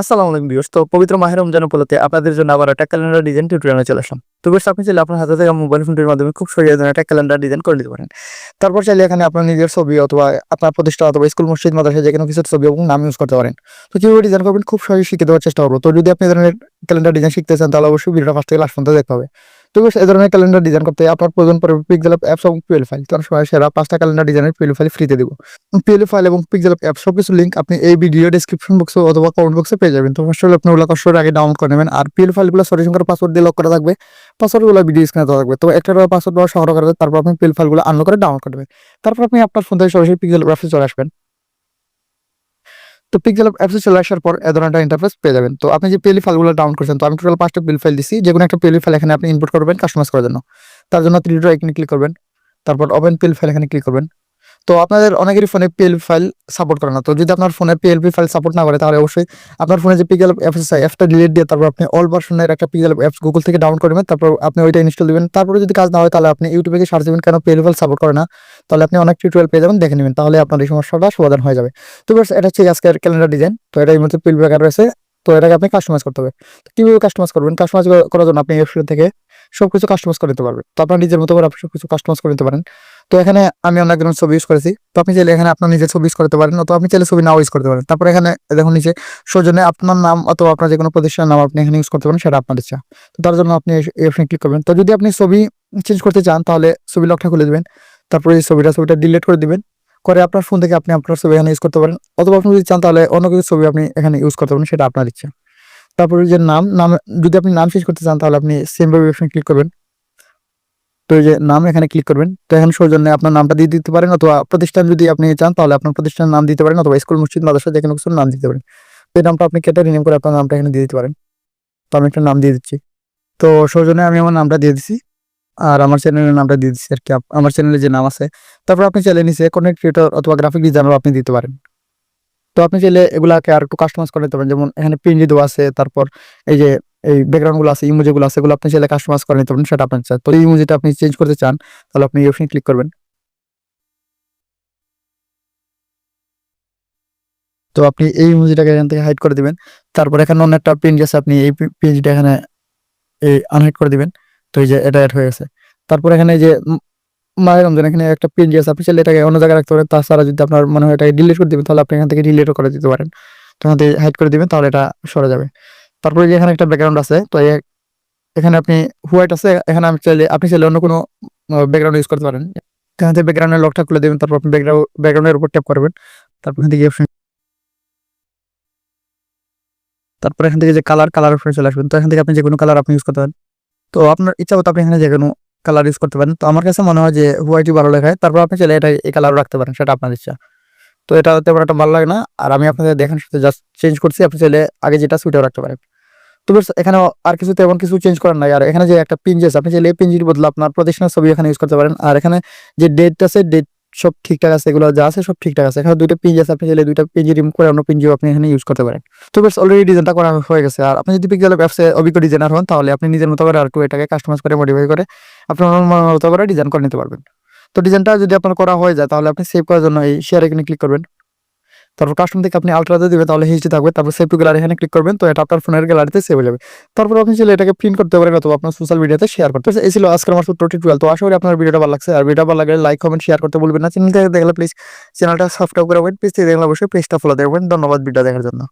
আসসালামু আলাইকুম ভিউয়ার্স। তো পবিত্র মাহের রমজান উপলক্ষে আপনাদের জন্য আবার একটা ক্যালেন্ডার ডিজাইন টিউটোরিয়ালে চলে আসলাম। তো বেশ আপনি চাইলে আপনার হাতে থেকে মোবাইল ফোনটির মাধ্যমে খুব এই ধরনের একটা ক্যালেন্ডার ডিজাইন করে নিতে পারেন। তারপর চাইলে এখানে আপনার নিজের ছবি অথবা আপনার প্রতিষ্ঠা অথবা স্কুল মসজিদ, মাদ্রাসা যে কোনো কিছু ছবি এবং নাম ইউজ করতে পারেন। তো কীভাবে ডিজাইন করবেন খুব সহজে শিখে দেওয়ার চেষ্টা করব। তো যদি আপনি ধরনের ক্যালেন্ডার ডিজাইন শিখতে চান, তাহলে অবশ্যই ভিডিওটা ফার্স্ট থেকে লাস্ট পর্যন্ত দেখতে হবে। তো এই ধরনের ক্যালেন্ডার ডিজাইন করতে আপনার প্রয়োজন পড়বে পিক্সেল অ্যাপস এবং পিএল ফাইল কারণ সময় সেরা পাঁচটা ক্যালেন্ডার ডিজাইনের পিএল ফাইল ফ্রিতে দেবো। পিএল ফাইল এবং পিক্সেল অ্যাপ সব কিছু লিঙ্ক আপনি এই ভিডিও ডিসক্রিপশন বক্সে অথবা কমেন্ট বক্সে পেয়ে যাবেন। তো ফার্স্ট হলে আপনি ওগুলো কষ্ট করে আগে ডাউনলোড করে নেবেন। আর পিএল ফাইলগুলো সলিউশন করে পাসওয়ার্ড দিয়ে লক করা থাকবে। পাসওয়ার্ডগুলো ভিডিও স্ক্রিনে থাকবে। তো একটা পাসওয়ার্ড সংগ্রহ করে তারপর আপনি পিএল ফাইলগুলো আনলোড করে ডাউনলোড করবে তারপর আপনি আপনার ফোন থেকে সরাসরি পিক্সেল অ্যাপসে চলে আসবেন। তো পিক্সেল অ্যাপসে চলে আসার পর এ ধরনের ইন্টারফেস পেয়ে যাবেন। তো আপনি যে পেলি ফাইলগুলো ডাউনলোড করছেন, তো আমি টোটাল পাঁচটা পেলি ফাইল দিচ্ছি যে কোনো একটা পেলি ফাইল এখানে আপনি ইনপুট করবেন কাস্টমাইজ করার জন্য। তার জন্য থ্রি ড্র এখানে ক্লিক করবেন। তারপর ওপেন পেলি ফাইল এখানে ক্লিক করবেন। তো আপনাদের অনেকেরই ফোনে পিএল ফাইল সাপোর্ট করে না। তো যদি আপনার ফোনে পিএলপি ফাইল সাপোর্ট না করে, তাহলে অবশ্যই আপনার ফোনে যে পিক্সেল অ্যাপস আছে অ্যাপটা ডিলিট দিয়ে তারপর আপনি অল ভার্সনের একটা পিক্সেল অ্যাপস গুগল থেকে ডাউনলোড করবেন তারপর আপনি ওইটা ইনস্টল দিবেন। তারপরে যদি কাজ না হয়, তাহলে আপনি ইউটিউবে গিয়ে সার্চ দিবেন, কেন পিএল ফাইল সাপোর্ট করে না? তাহলে আপনি অনেক টিউটোরিয়াল পেয়ে যাবেন, দেখে নেবেন, তাহলে আপনার এই সমস্যাটা সমাধান হয়ে যাবে। তো বেশ এটা হচ্ছে আজকের ক্যালেন্ডার ডিজাইন তো এটা এই মধ্যে পিল ব্যাকার রয়েছে। তো এটাকে আপনি কাস্টমাইজ করতে হবে। তো কীভাবে কাস্টমাইজ করবেন? কাস্টমাইজ করার জন্য আপনি এই থেকে সবকিছু কাস্টমাইজ করে নিতে পারবেন। তো আপনার নিজের মতো করে আপনি সবকিছু কাস্টমাইজ করে নিতে পারেন। তো এখানে আমি অনেক ধরনের ছবি ইউজ করেছি। তো আপনি চাইলে এখানে আপনার নিজের ছবি ইউজ করতে পারেন, অথবা আপনি চাইলে ছবি নাও ইউজ করতে পারেন। তারপর এখানে দেখুন নিচে, সৌজন্যে আপনার নাম অথবা আপনার যে কোনো প্রতিষ্ঠানের নাম আপনি এখানে ইউজ করতে পারেন, সেটা আপনার ইচ্ছা। তো তার জন্য আপনি অপশনে ক্লিক করবেন। তো যদি আপনি ছবি চেঞ্জ করতে চান, তাহলে ছবি লকটা খুলে দিবেন। তারপরে এই ছবিটা ছবিটা ডিলিট করে দিবেন। করে আপনার ফোন থেকে আপনি আপনার ছবি এখানে ইউজ করতে পারেন। অথবা আপনি যদি চান, তাহলে অন্য কিছু ছবি আপনি এখানে ইউজ করতে পারেন, সেটা আপনার ইচ্ছা। তারপরে যে নাম নাম, যদি আপনি নাম চেঞ্জ করতে চান, তাহলে আপনি সেম ভাবে ক্লিক করবেন। তো এই যে নাম এখানে ক্লিক করবেন। তো এখানে সৌজন্যে আপনার নামটা দিয়ে দিতে পারেন অথবা প্রতিষ্ঠান যদি আপনি চান, তাহলে আপনার প্রতিষ্ঠানের নাম দিতে পারেন অথবা স্কুল মসজিদ, মাদ্রাসা, যে কোনো কিছুর নাম দিতে পারেন। তো এই নামটা আপনি কেটে রিনেম করে আপনার নামটা এখানে দিয়ে দিতে পারেন। তো আমি একটা নাম দিয়ে দিচ্ছি। তো সৌজন্যে আমি আমার নামটা দিয়ে দিচ্ছি আর আমার চ্যানেলের নামটা দিয়ে দিচ্ছি আর কি। আমার চ্যানেলে যে নাম আছে। তারপর আপনি চাইলে নিচে কোনো ক্রিয়েটর অথবা গ্রাফিক ডিজাইনার আপনি দিতে পারেন। তো আপনি চাইলে এগুলাকে আর একটু কাস্টমাইজ করে নিতে পারেন। যেমন এখানে পিনজি দেওয়া আছে। তারপর এই যে এই ব্যাকগ্রাউন্ডগুলো আছে ইমোজি গুলো আছে, এগুলো আপনি চাইলে কাস্টমাইজ করে নিতে পারেন, সেটা আপনার চান তো এই ইমোজিটা আপনি চেঞ্জ করতে চান, তাহলে আপনি এই অপশনে ক্লিক করবেন। তো আপনি এই ইমোজিটাকে এখান থেকে হাইড করে দিবেন। তারপর এখানে অন্য একটা পেজ আছে, আপনি এই পেজটা এখানে এই আনহাইড করে দিবেন। তো এই যে এটা অ্যাড হয়ে গেছে। তারপর এখানে যে মায়ের রমজান, এখানে একটা পেজ আছে, আপনি চাইলে এটাকে অন্য জায়গায় রাখতে পারেন। তাছাড়া যদি আপনার মনে হয় এটাকে ডিলিট করে দিবেন, তাহলে আপনি এখান থেকে ডিলিটও করে দিতে পারেন। তো এখান থেকে হাইড করে দিবেন, তাহলে এটা সরে যাবে। তারপরে যে এখানে একটা ব্যাকগ্রাউন্ড আছে, তো এখানে আপনি হোয়াইট আছে, এখানে আমি চাইলে আপনি চাইলে অন্য কোনো ব্যাকগ্রাউন্ড ইউজ করতে পারেন। এখান থেকে ব্যাকগ্রাউন্ডের লকটা খুলে দেবেন, তারপর আপনি ব্যাকগ্রাউন্ড ব্যাকগ্রাউন্ডের উপর ট্যাপ করবেন। তারপর এখান থেকে অপশন তারপর এখান থেকে যে কালার কালার উপরে চলে আসবেন। তো এখান থেকে আপনি যে কোনো কালার আপনি ইউজ করতে পারেন। তো আপনার ইচ্ছা মতো আপনি এখানে যে কোনো কালার ইউজ করতে পারেন। তো আমার কাছে মনে হয় যে হোয়াইটই ভালো লেখায়। তারপর আপনি চাইলে এটা এই কালারও রাখতে পারেন, সেটা আপনার ইচ্ছা। তো এটা তেমন একটা ভালো লাগে না। আর আমি আপনাদের দেখার সাথে জাস্ট চেঞ্জ করছি। আপনি চাইলে আগে যেটা সুইটাও রাখতে পারেন। তো বেশ এখানে আর কিছু তেমন কিছু চেঞ্জ করার নাই। আর এখানে যে একটা পিঞ্জ আছে, আপনি চাইলে পিঞ্জির বদলে আপনার প্রতিষ্ঠানের ছবি এখানে ইউজ করতে পারেন। আর এখানে যে ডেট আছে ডেট সব ঠিকঠাক আছে, এগুলো যা আছে সব ঠিকঠাক আছে। এখানে দুইটা পিঞ্জ আছে, আপনি চাইলে দুইটা পিঞ্জি রিমুভ করে অন্য পিঞ্জিও আপনি এখানে ইউজ করতে পারেন। তো বেশ অলরেডি ডিজাইনটা করা হয়ে গেছে। আর আপনি যদি পিক্সেল ব্যবসা অভিজ্ঞ ডিজাইনার হন, তাহলে আপনি নিজের মতো করে আর একটু এটাকে কাস্টমাইজ করে মডিফাই করে আপনার মতো করে ডিজাইন করে নিতে পারবেন। তো ডিজাইনটা যদি আপনার করা হয়ে যায়, তাহলে আপনি সেভ করার জন্য এই শেয়ার এখানে ক্লিক করবেন। তারপর কাস্টম থেকে আপনি আলট্রাতে দেবেন, তাহলে হিস্ট্রি থাকবে। তারপর সেভ টু গ্যালারি এখানে ক্লিক করবেন, তো এটা আপনার ফোনের গ্যালারিতে সেভ হয়ে যাবে। তারপর আপনি চাইলে এটাকে প্রিন্ট করতে পারেন অথবা আপনার সোশ্যাল মিডিয়াতে শেয়ার করতে পারেন। এই ছিল আমার সূত্র টিউটোরিয়াল তো আশা করি আপনার ভিডিওটা ভালো লাগছে। আর ভিডিও ভালো লাগলে লাইক কমেন্ট শেয়ার করতে বলবেন না। চ্যানেল থেকে দেখলে প্লিজ চ্যানেলটা সাবস্ক্রাইব করে রাখবেন। পেজ দেখলে অবশ্যই পেজটা ফলো দেখবেন ধন্যবাদ ভিডিও দেখার জন্য।